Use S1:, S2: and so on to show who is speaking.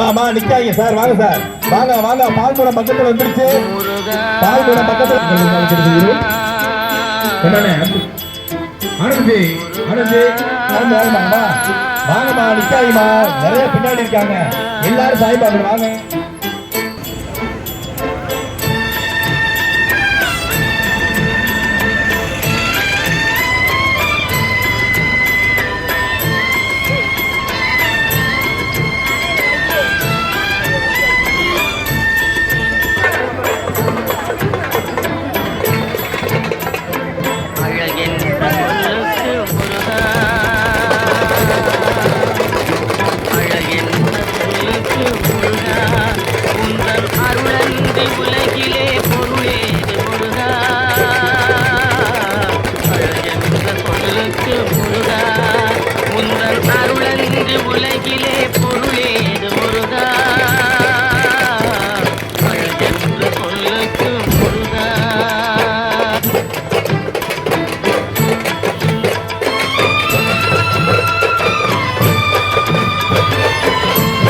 S1: மாமா நிக்காங்க சார் வாங்க சார். வாங்க வாங்க பால்குடம் பக்கத்துல வந்துருச்சு. பால்குடம் பக்கத்துல
S2: என்னண்ணே? ஆனந்தி ஆனந்தி
S1: ஆனந்தி வாங்கம்மா வாங்கம்மா நிக்காங்கம்மா நிறைய பின்னாடி இருக்காங்க. எல்லாரும் சாய் பாக்கணும் வாங்க.
S3: Thank you.